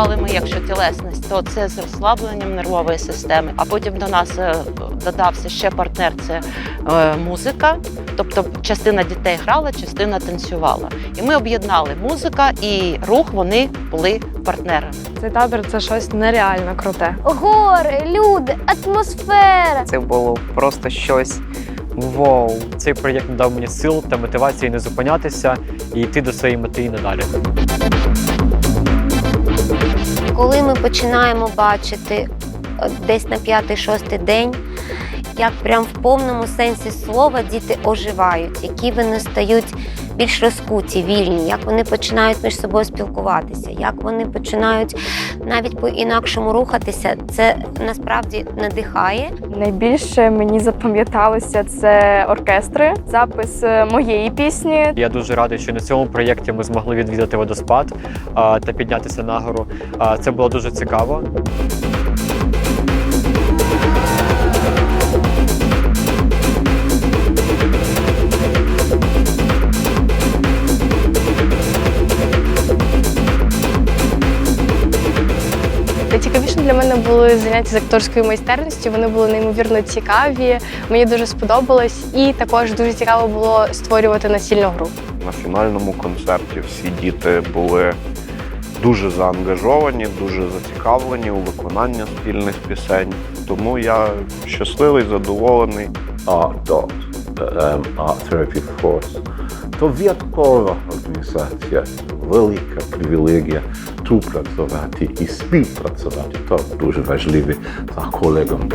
танцювали ми, якщо тілесність, то це з розслабленням нервової системи. А потім до нас е, додався ще партнер це е, музика. Тобто частина дітей грала, частина танцювала. І ми об'єднали музика і рух, вони були партнерами. Цей табір це щось нереально круте. Гори, люди, атмосфера. Це було просто щось вау. Цей проєкт дав мені сил та мотивації не зупинятися і йти до своєї мети і надалі. Коли ми починаємо бачити е, десь на п'ятий-шостий день, як прям в повному сенсі слова діти оживають, які вони стають більш розкуті, вільні, як вони починають між собою спілкуватися, як вони починають навіть по-інакшому рухатися, це насправді надихає. Найбільше мені запам'яталося це оркестри, запис е, моєї пісні. Я дуже радий, що на цьому проєкті ми змогли відвідати водоспад та піднятися нагору. Це було дуже цікаво. Для мене були заняття з акторської майстерності. Вони були неймовірно цікаві. Мені дуже сподобалось, і також дуже цікаво було створювати настільну гру. На фінальному концерті всі діти були дуже заангажовані, дуже зацікавлені у виконанні спільних пісень. Тому я щасливий, задоволений. Art Dot, um, Art Therapy Force. To в'яткова організація, велика привілегія тут працювати і співпрацювати. То дуже важливо за колегам